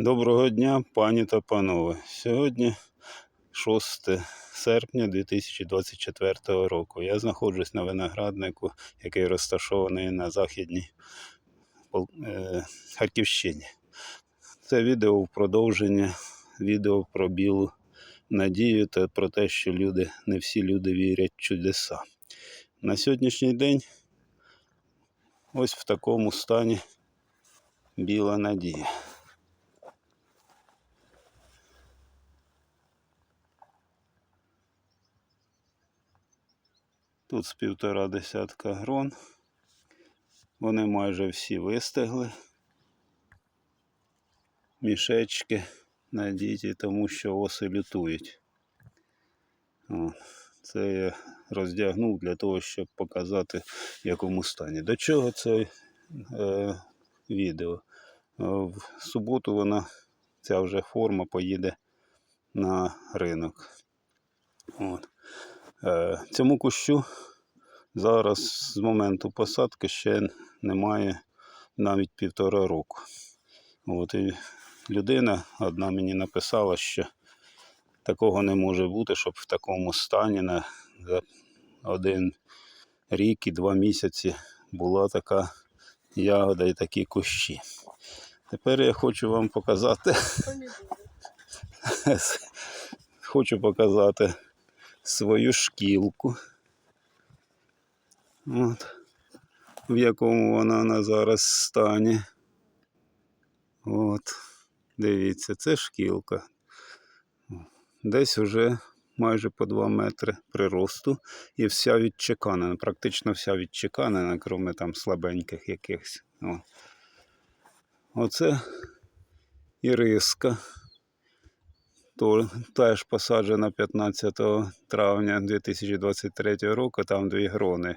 Доброго дня, пані та панове. Сьогодні 6 серпня 2024 року. Я знаходжусь на винограднику, який розташований на західній е, Харківщині. Це відео в продовження відео про білу надію та про те, що люди, не всі люди вірять в чудеса. На сьогоднішній день ось в такому стані біла надія. Тут з півтора десятка грон. Вони майже всі вистигли. Мішечки надіті, тому що оси лютують. Це я роздягнув для того, щоб показати, в якому стані. До чого це е, відео? В суботу вона, ця вже форма поїде на ринок. От. Е, Цьому кущу зараз з моменту посадки ще немає навіть півтора року. От і людина одна мені написала, що такого не може бути, щоб в такому стані на за один рік і два місяці була така ягода і такі кущі. Тепер я хочу вам показати, хочу показати свою шкілку. От, в якому вона на зараз стані. От, дивіться, це шкілка. Десь вже майже по 2 метри приросту і вся відчеканена, практично вся відчеканена, крім там слабеньких якихось. Оце іриска. Теж посаджена 15 травня 2023 року, там дві грони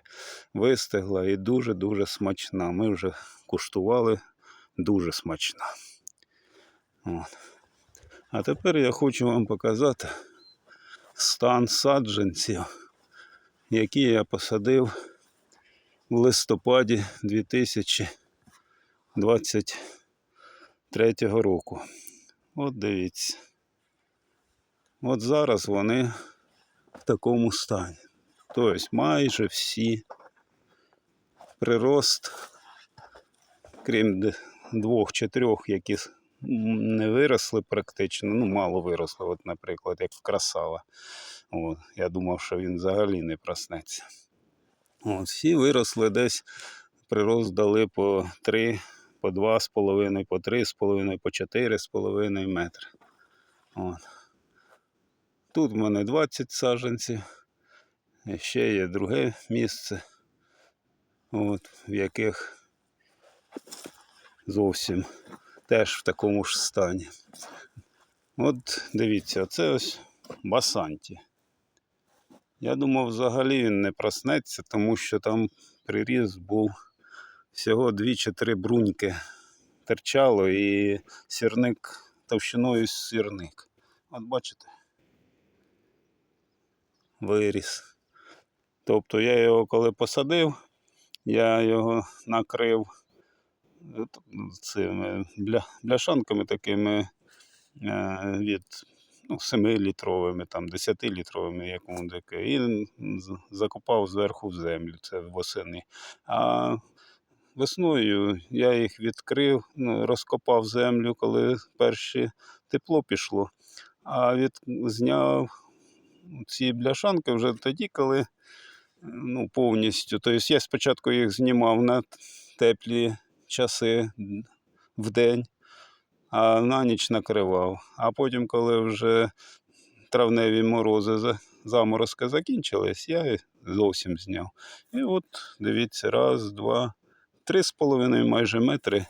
вистигла і дуже-дуже смачна. Ми вже куштували дуже смачна. От. А тепер я хочу вам показати стан саджанців, які я посадив в листопаді 2023 року. От дивіться. От зараз вони в такому стані. Тобто майже всі прирост, крім д- двох чи трьох, які не виросли практично, ну мало виросли, от, наприклад, як в красава. От, я думав, що він взагалі не проснеться. От, всі виросли десь, прирост дали по 3, по 2,5, по 3,5, по 4,5 метри. От. Тут в мене 20 саджанців. Ще є друге місце, от, в яких зовсім теж в такому ж стані. От дивіться, це ось басанті. Я думав, взагалі він не проснеться, тому що там приріз був всього дві чи три бруньки терчало і сірник товщиною сірник. От бачите? Виріс. Тобто я його коли посадив, я його накрив е, цими бля, бляшанками такими е, від ну, 7-літровими, там 10-літровими, якому таке, і закопав зверху в землю, це восени. А весною я їх відкрив, розкопав землю, коли перше тепло пішло, а від, зняв ці бляшанки вже тоді, коли ну, повністю. Тобто я спочатку їх знімав на теплі часи в день, а на ніч накривав. А потім, коли вже травневі морози, за- заморозки закінчились, я зовсім зняв. І от дивіться, раз, два, три з половиною майже метри,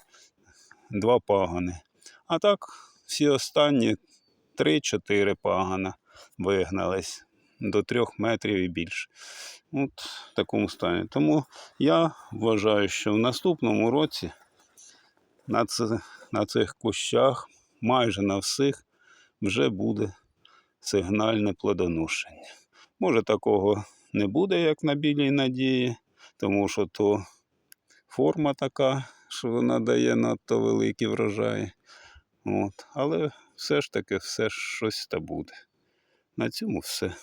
два пагани. А так, всі останні три-чотири пагана вигнались до трьох метрів і більше. От в такому стані. Тому я вважаю, що в наступному році на, це, на цих кущах, майже на всіх, вже буде сигнальне плодоношення. Може, такого не буде, як на білій надії, тому що то форма така, що вона дає надто великі врожаї. От. Але все ж таки, все ж щось та буде. На цьому все.